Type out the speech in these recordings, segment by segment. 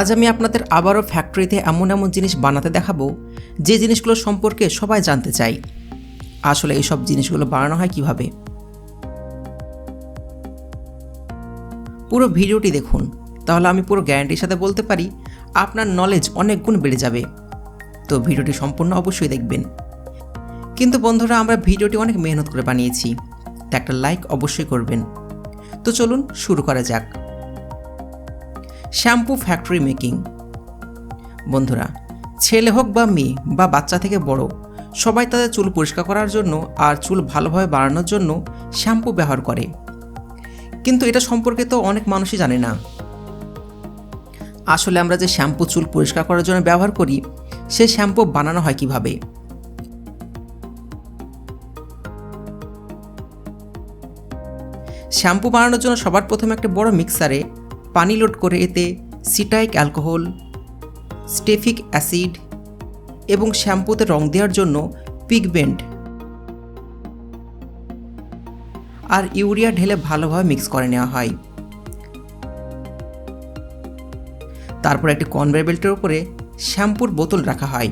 আজ আমি আপনাদের আবারও ফ্যাক্টরিতে এমন এমন জিনিস বানাতে দেখাবো, যে জিনিসগুলো সম্পর্কে সবাই জানতে চাই আসলে এইসব জিনিসগুলো বানানো হয় কীভাবে? পুরো ভিডিওটি দেখুন, তাহলে আমি পুরো গ্যারান্টির সাথে বলতে পারি, আপনার নলেজ অনেক গুণ বেড়ে যাবে। তো ভিডিওটি সম্পূর্ণ অবশ্যই দেখবেন। কিন্তু বন্ধুরা, আমরা ভিডিওটি অনেক মেহনত করে বানিয়েছি তো একটা লাইক অবশ্যই করবেন। তো চলুন শুরু করা যাক। Shampoo factory making. বন্ধুরা, ছেলে হোক বা মেয়ে বা বাচ্চা থেকে বড়, সবাই তাদের চুল পরিষ্কার করার জন্য আর চুল ভালোভাবে বাড়ানোর জন্য শ্যাম্পু ব্যবহার করে। কিন্তু এটা সম্পর্কে তো অনেক মানুষই জানে না। আসলে আমরা যে শ্যাম্পু চুল পরিষ্কার করার জন্য ব্যবহার করি সেই শ্যাম্পু বানানো হয় কীভাবে? শ্যাম্পু বানানোর জন্য সবার প্রথমে একটা বড় মিক্সারে পানি লোড করে এতে সিটাইক অ্যালকোহল, স্টেফিক অ্যাসিড এবং শ্যাম্পুতে রং দেওয়ার জন্য পিগমেন্ট আর ইউরিয়া ঢেলে ভালোভাবে মিক্স করে নেওয়া হয়। তারপর একটি কনভেয়ার বেল্টের উপরে শ্যাম্পুর বোতল রাখা হয়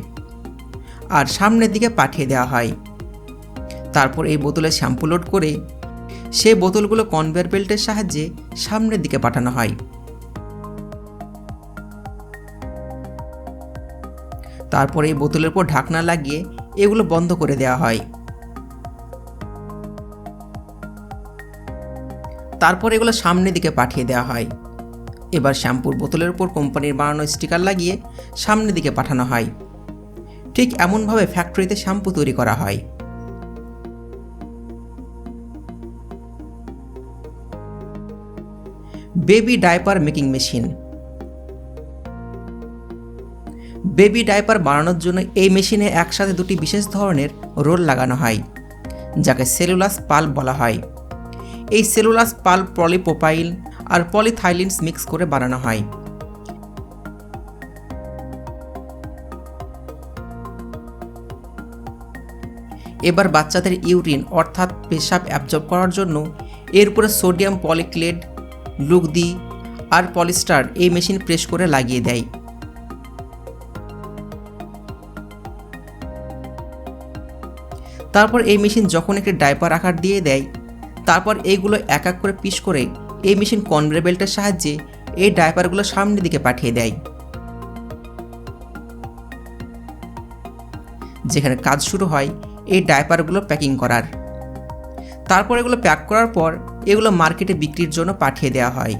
আর সামনের দিকে পাঠিয়ে দেওয়া হয়। তারপর এই বোতলে শ্যাম্পু লোড করে সেই বোতলগুলো কনভেয়ার বেল্টের সাহায্যে সামনের দিকে পাঠানো হয়। তারপরে এই বোতলের উপর ঢাকনা লাগিয়ে এগুলো বন্ধ করে দেওয়া হয়। তারপর এগুলো সামনের দিকে পাঠিয়ে দেওয়া হয়। এবার শ্যাম্পুর বোতলের উপর কোম্পানির বানানো স্টিকার লাগিয়ে সামনের দিকে পাঠানো হয়। ঠিক এমনভাবে ফ্যাক্টরিতে শ্যাম্পু তৈরি করা হয়। Baby diaper making machine. Baby diaper বানানোর জন্য এই মেশিনে একসাথে দুটি বিশেষ ধরনের রোল লাগানো হয়, যাকে সেলুলাস পাল্প বলা হয়। এই সেলুলাস পাল্প পলিপোপাইল আর পলিথাইলিনস মিক্স করে বানানো হয়। এবার বাচ্চাদের ইউরিন অর্থাৎ পেশাব অ্যাবজর্ব করার জন্য এর উপরে সোডিয়াম পলিক্লেড লুগদি আর পলিস্টার এই মেশিন প্রেস করে লাগিয়ে দেয়। তারপর এই মেশিন যখন একটি ডাইপার আকার দিয়ে দেয়, তারপর এইগুলো এক এক করে পিস করে এই মেশিন কনভেয়ার বেল্টের সাহায্যে এই ডাইপারগুলো সামনের দিকে পাঠিয়ে দেয়। যেখানে কাজ শুরু হয়, এই ডাইপারগুলো প্যাকিং করার। তারপর এগুলো প্যাক করার পর এগুলো মার্কেটে বিক্রির জন্য পাঠিয়ে দেওয়া হয়।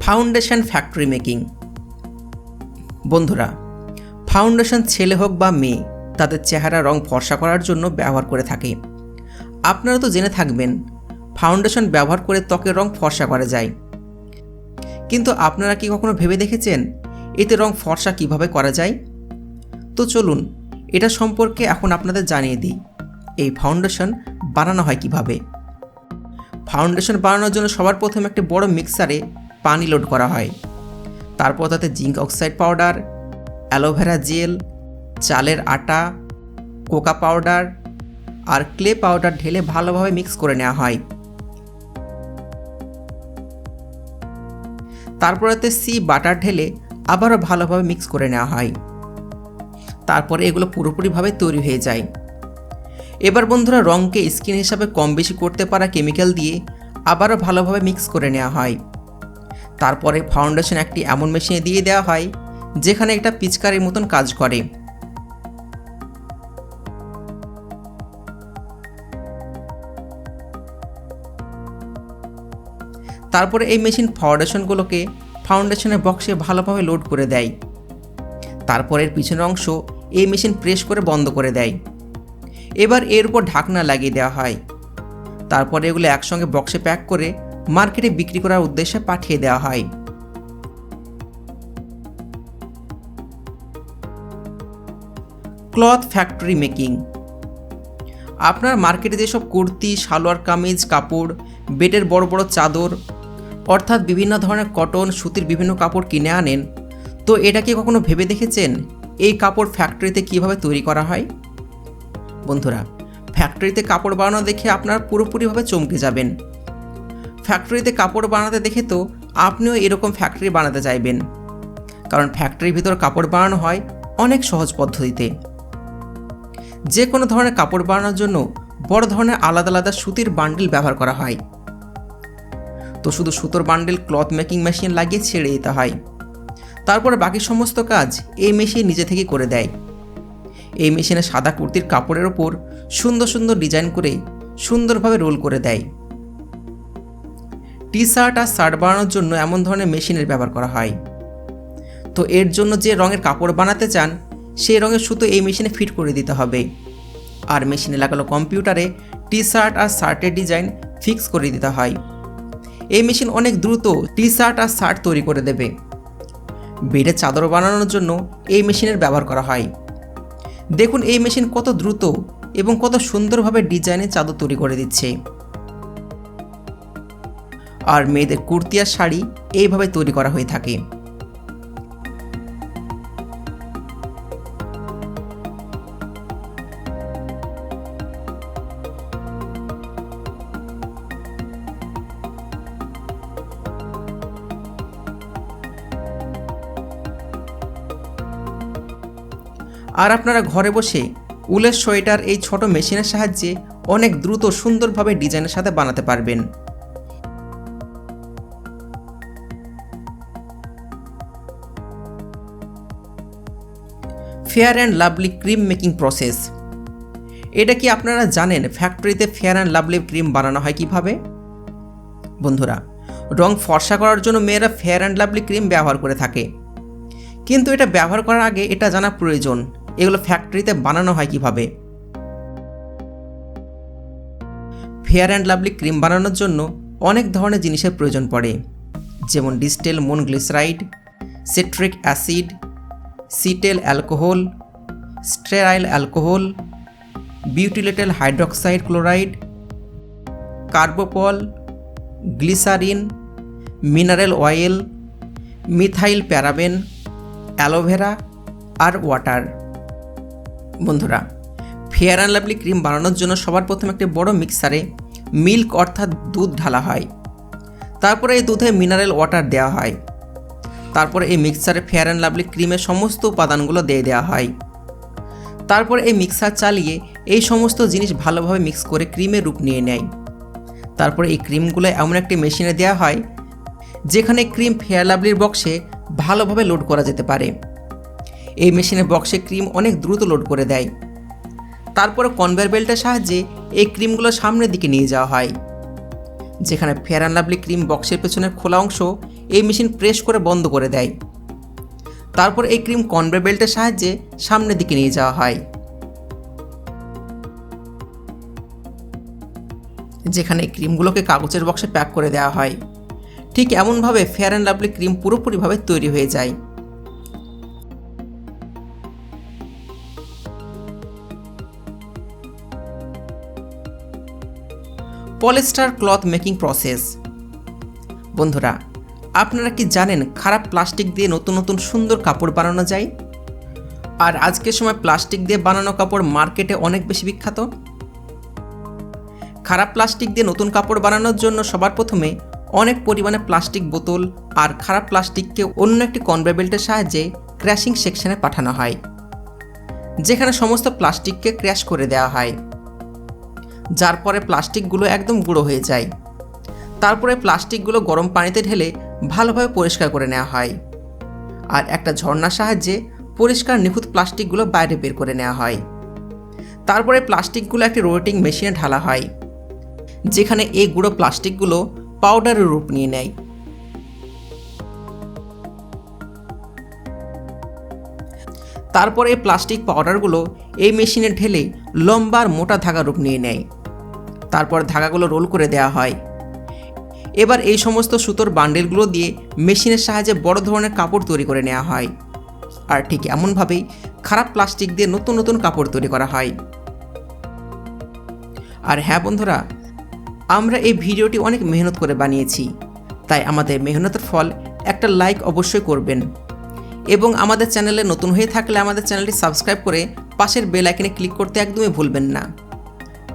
Foundation factory making. বন্ধুরা, ফাউন্ডেশন ছেলে হোক বা মেয়ে, তাদের চেহারা রং ফর্সা করার জন্য ব্যবহার করে থাকে। আপনারা তো জেনে থাকবেন, ফাউন্ডেশন ব্যবহার করে ত্বকের রং ফর্সা করা যায়। কিন্তু আপনারা কি কখনো ভেবে দেখেছেন, এতে রং ফর্সা কীভাবে করা যায়? তো চলুন, এটা সম্পর্কে এখন আপনাদের জানিয়ে দিই। এই ফাউন্ডেশন বানানো হয় কীভাবে? ফাউন্ডেশন বানানোর জন্য সবার প্রথমে একটি বড় মিক্সারে পানি লোড করা হয়। তারপর তাতে zinc oxide powder aloe vera gel চালের আটা কোকা পাউডার আর ক্লে পাউডার ঢেলে ভালোভাবে মিক্স করে নেওয়া হয়। তারপর এতে সি বাটার ঢেলে আবারও ভালোভাবে মিক্স করে নেওয়া হয়। তারপরে এগুলো পুরোপুরিভাবে তৈরি হয়ে যায়। এবার বন্ধুরা রঙকে স্কিন হিসাবে কম বেশি করতে পারা কেমিক্যাল দিয়ে আবারও ভালোভাবে মিক্স করে নেওয়া হয়। তারপরে ফাউন্ডেশন একটি এমন মেশিনে দিয়ে দেওয়া হয়, যেখানে একটা পিচকারের মতন কাজ করে। তারপরে এই মেশিন ফাউন্ডেশনগুলোকে ফাউন্ডেশনের বক্সে ভালোভাবে লোড করে দেয়। তারপরের পিছনের অংশ এই মেশিন প্রেস করে বন্ধ করে দেয়। এবার এর উপর ঢাকনা লাগিয়ে দেওয়া হয়। তারপরে এগুলো একসঙ্গে বক্সে প্যাক করে মার্কেটে বিক্রি করার উদ্দেশ্যে পাঠিয়ে দেওয়া হয়। Cloth factory making. আপনার মার্কেটে যেসব কুর্তি, সালোয়ার কামিজ, কাপড়, বেডের বড় বড় চাদর, অর্থাৎ বিভিন্ন ধরনের কটন, সুতির বিভিন্ন কাপড় কিনে আনেন, তো এটা কি কখনো ভেবে দেখেছেন? এই কাপড় ফ্যাক্টরিতে কীভাবে তৈরি করা হয়? বন্ধুরা ফ্যাক্টরিতে কাপড় বানানো দেখে আপনারা পুরোপুরিভাবে চমকে যাবেন। ফ্যাক্টরিতে কাপড় বানাতে দেখে তো আপনিও এরকম ফ্যাক্টরি বানাতে চাইবেন। কারণ ফ্যাক্টরির ভিতর কাপড় বানানো হয় অনেক সহজ পদ্ধতিতে। যে কোনো ধরনের কাপড় বানানোর জন্য বড় ধরনের আলাদা আলাদা সুতির বান্ডিল ব্যবহার করা হয়। তো শুধু সুতোর বান্ডিল ক্লথ মেকিং মেশিন লাগিয়ে ছেড়ে দিতে হয়। তারপরে বাকি সমস্ত কাজ এই মেশিন নিজে থেকে করে দেয়। এই মেশিনে সাদা কুর্তির কাপড়ের ওপর সুন্দর সুন্দর ডিজাইন করে সুন্দরভাবে রোল করে দেয়। টি শার্ট আর শার্ট বানানোর জন্য এমন ধরনের মেশিনের ব্যবহার করা হয়। তো এর জন্য যে রঙের কাপড় বানাতে চান, সেই রঙের সুতো এই মেশিনে ফিট করে দিতে হবে। আর মেশিনে লাগালো কম্পিউটারে টি শার্ট আর শার্টের ডিজাইন ফিক্স করে দিতে হয়। এই মেশিন অনেক দ্রুত টি শার্ট আর শার্ট তৈরি করে দেবে। বেডের চাদর বানানোর জন্য এই মেশিনের ব্যবহার করা হয়। দেখুন এই মেশিন কত দ্রুত এবং কত সুন্দরভাবে ডিজাইনে চাদর তৈরি করে দিচ্ছে। আর মেয়েদের কুর্তি আর শাড়ি এইভাবে তৈরি করা হয়ে থাকে। আর আপনারা ঘরে বসে উলের সোয়েটার, এই ছোট মেশিনের সাহায্যে অনেক দ্রুত সুন্দরভাবে ডিজাইনের সাথে বানাতে পারবেন। Fair and lovely cream making process এটা কি আপনারা জানেন ফ্যাক্টরিতে ফেয়ার অ্যান্ড লাভলি ক্রিম বানানো হয় কীভাবে? বন্ধুরা, রং ফর্সা করার জন্য মেয়েরা ফেয়ার অ্যান্ড লাভলি ক্রিম ব্যবহার করে থাকে। কিন্তু এটা ব্যবহার করার আগে এটা জানা প্রয়োজন। এগুলো ফ্যাক্টরিতে বানানো হয় কীভাবে? ফেয়ার অ্যান্ড লাভলি ক্রিম বানানোর জন্য অনেক ধরনের জিনিসের প্রয়োজন পড়ে। যেমন distilled monoglyceride citric acid cetyl alcohol stearyl alcohol butylated hydroxide chloride carbopol glycerin mineral oil methyl paraben aloe vera আর ওয়াটার বন্ধুরা। ফেয়ার অ্যান্ড লাভলি ক্রিম বানানোর জন্য সবার প্রথমে একটি বড় মিক্সারে মিল্ক অর্থাৎ দুধ ঢালা হয়। তারপরে এই দুধে মিনারেল ওয়াটার দেওয়া হয়। তারপরে এই মিক্সারে ফেয়ার অ্যান্ড লাভলি ক্রিমের সমস্ত উপাদানগুলো দিয়ে দেওয়া হয়। তারপর এই মিক্সার চালিয়ে এই সমস্ত জিনিস ভালোভাবে মিক্স করে ক্রিমের রূপ নিয়ে নেয়। তারপরে এই ক্রিমগুলো এমন একটি মেশিনে দেওয়া হয়, যেখানে ক্রিম ফেয়ার লাভলির বক্সে ভালোভাবে লোড করা যেতে পারে। এই মেশিনে বক্সে ক্রিম অনেক দ্রুত লোড করে দেয়। তারপরে কনভেয়ার বেল্টের সাহায্যে এই ক্রিমগুলো সামনের দিকে নিয়ে যাওয়া হয়। যেখানে ফেয়ার অ্যান্ড লাভলি ক্রিম বক্সের পেছনের খোলা অংশ এই মেশিন প্রেস করে বন্ধ করে দেয়। তারপর এই ক্রিম কনভেয়ার বেল্টের সাহায্যে সামনের দিকে নিয়ে যাওয়া হয়। যেখানে ক্রিমগুলোকে কাগজের বক্সে প্যাক করে দেওয়া হয়। ঠিক এমনভাবে ফেয়ার অ্যান্ড লাভলি ক্রিম পুরোপুরিভাবে তৈরি হয়ে যায়। Polyester cloth making process. বন্ধুরা, আপনারা কি জানেন খারাপ প্লাস্টিক দিয়ে নতুন নতুন সুন্দর কাপড় বানানো যায়? আর আজকের সময় প্লাস্টিক দিয়ে বানানো কাপড় মার্কেটে অনেক বেশি বিখ্যাত। খারাপ প্লাস্টিক দিয়ে নতুন কাপড় বানানোর জন্য সবার প্রথমে অনেক পরিমাণে প্লাস্টিক বোতল আর খারাপ প্লাস্টিককে অন্য একটি কনভে বেল্টের সাহায্যে ক্র্যাশিং সেকশনে পাঠানো হয়, যেখানে সমস্ত প্লাস্টিককে ক্র্যাশ করে দেওয়া হয়। যার পরে প্লাস্টিকগুলো একদম গুঁড়ো হয়ে যায়। তারপরে প্লাস্টিকগুলো গরম পানিতে ঢেলে ভালোভাবে পরিষ্কার করে নেওয়া হয়। আর একটা ঝর্ণার সাহায্যে পরিষ্কার নিখুঁত প্লাস্টিকগুলো বাইরে বের করে নেওয়া হয়। তারপরে প্লাস্টিকগুলো একটি রোটেটিং মেশিনে ঢালা হয়, যেখানে এই গুঁড়ো প্লাস্টিকগুলো পাউডারের রূপ নিয়ে নেয়। তারপর প্লাস্টিক পাউডারগুলো এই মেশিনে ঢেলে লম্বার মোটা ধাগা রূপ নিয়ে নেয়। তারপর ধাগাগুলো রোল করে দেওয়া হয়। এবার এই সমস্ত সুতোর বান্ডেলগুলো দিয়ে মেশিনের সাহায্যে বড় ধরনের কাপড় তৈরি করে নেওয়া হয়। আর ঠিক এমনভাবেই খারাপ প্লাস্টিক দিয়ে নতুন নতুন কাপড় তৈরি করা হয়। আর হ্যাঁ বন্ধুরা, আমরা এই ভিডিওটি অনেক মেহনত করে বানিয়েছি। তাই আমাদের মেহনতের ফল একটা লাইক অবশ্যই করবেন। এবং আমাদের চ্যানেলে নতুন হয়ে থাকলে আমাদের চ্যানেলটি সাবস্ক্রাইব করে পাশের বেল আইকনে ক্লিক করতে একদমই ভুলবেন না।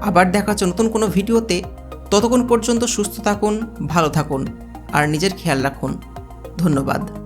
আবার দেখা হচ্ছে নতুন কোনো ভিডিওতে। ততক্ষণ পর্যন্ত সুস্থ থাকুন, ভালো থাকুন, আর নিজের খেয়াল রাখুন। ধন্যবাদ।